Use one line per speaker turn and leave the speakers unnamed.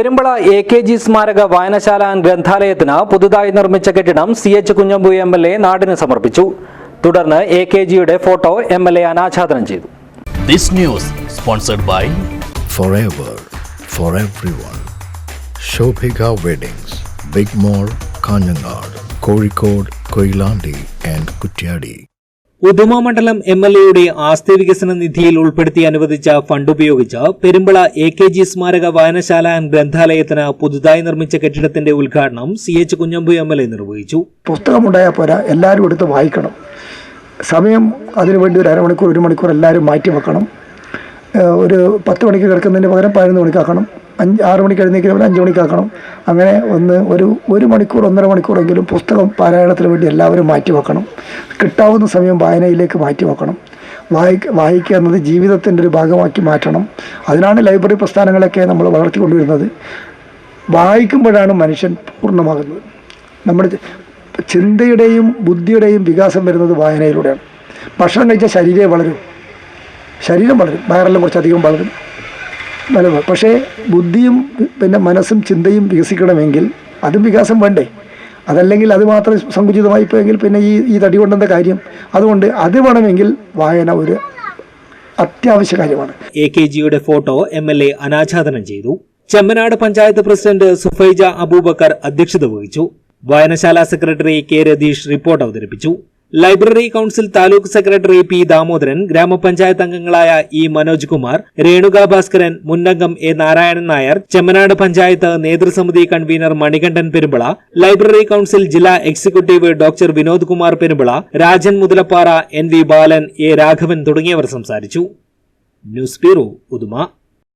Perumbala A K G സ്മാരക വായനശാല and ഗ്രന്ഥാലയത്തിന് പുതുതായി നിർമ്മിച്ച കെട്ടിടം C H Kunhambu M L A നാടിന് സമർപ്പിച്ചു. തുടർന്ന് എ കെ ജിയുടെ ഫോട്ടോ എം എൽ എ അനാച്ഛാദനം ചെയ്തു.
This news sponsored by
forever for every one weddings big mall Kanhangad Kozhikode Koyilandy and Kuttiadi
Uduma മണ്ഡലം എം എൽ എയുടെ ആസ്തി വികസന നിധിയിൽ ഉൾപ്പെടുത്തി അനുവദിച്ച ഫണ്ട് ഉപയോഗിച്ച് പെരുമ്പള എ കെ ജി സ്മാരക വായനശാല ആൻഡ് ഗ്രന്ഥാലയത്തിന് പുതുതായി നിർമ്മിച്ച കെട്ടിടത്തിന്റെ ഉദ്ഘാടനം C H Kunhambu M L A നിർവഹിച്ചു.
പുസ്തകമുണ്ടായാൽ പോരാ എല്ലാവരും എടുത്ത് വായിക്കണം. സമയം അതിനുവേണ്ടി ഒരു അരമണിക്കൂർ ഒരു മണിക്കൂർ എല്ലാവരും മാറ്റി വെക്കണം ഒരു പത്ത് മണിക്ക് കിടക്കുന്നതിന് പകരം പതിനൊന്ന് മണിക്കാക്കണം അഞ്ച് ആറ് മണിക്ക് എഴുന്നേക്കുന്നവർ അഞ്ച് മണിക്കാക്കണം. അങ്ങനെ ഒന്ന് ഒരു ഒരു മണിക്കൂർ ഒന്നര മണിക്കൂറെങ്കിലും പുസ്തകം പാരായണത്തിന് വേണ്ടി എല്ലാവരും മാറ്റി വെക്കണം. കിട്ടാവുന്ന സമയം വായനയിലേക്ക് മാറ്റി വെക്കണം. വായി വായിക്കുക എന്നത് ജീവിതത്തിന്റെ ഒരു ഭാഗമാക്കി മാറ്റണം. അതിനാണ് ലൈബ്രറി പ്രസ്ഥാനങ്ങളൊക്കെ നമ്മൾ വളർത്തിക്കൊണ്ടുവരുന്നത് വായിക്കുമ്പോഴാണ് മനുഷ്യൻ പൂർണമാകുന്നത്. നമ്മുടെ ചിന്തയുടെയും ബുദ്ധിയുടെയും വികാസം വരുന്നത് വായനയിലൂടെയാണ്. ഭക്ഷണം കഴിച്ചാൽ ശരീരം വളരും. ശരീരം വളരും. വയറെല്ലാം കുറച്ചധികം വളരും. വളരും പക്ഷേ ബുദ്ധിയും പിന്നെ മനസ്സും ചിന്തയും വികസിക്കണമെങ്കിൽ അതും വികാസം വേണ്ടേ? അതല്ലെങ്കിൽ അത് മാത്രം സങ്കുചിതമായി പോയെങ്കിൽ പിന്നെ ഈ ഈ തടി കൊണ്ടെന്ന കാര്യം? അതുകൊണ്ട് അത് വേണമെങ്കിൽ വായന ഒരു അത്യാവശ്യ കാര്യമാണ്.
എ കെ ജിയുടെ ഫോട്ടോ എം എൽ എ അനാച്ഛാദനം ചെയ്തു. ചെമ്മനാട് പഞ്ചായത്ത് പ്രസിഡന്റ് സുഫൈജ അബൂബക്കർ അധ്യക്ഷത വഹിച്ചു. വായനശാല സെക്രട്ടറി കെ രതീഷ് റിപ്പോർട്ട് അവതരിപ്പിച്ചു. Library council taluk secretary P Damodaran ഗ്രാമപഞ്ചായത്ത് അംഗങ്ങളായ ഇ മനോജ് കുമാർ രേണുക ഭാസ്കരൻ മുന്നംഗം A Narayanan Nair Chemmanad panchayat നേതൃസമിതി convener Manikandan Perumbala library council ജില്ലാ executive doctor Vinod Kumar Perumbala Rajan Muthalappara N V Balan A Raghavan തുടങ്ങിയവർ സംസാരിച്ചു. News bureau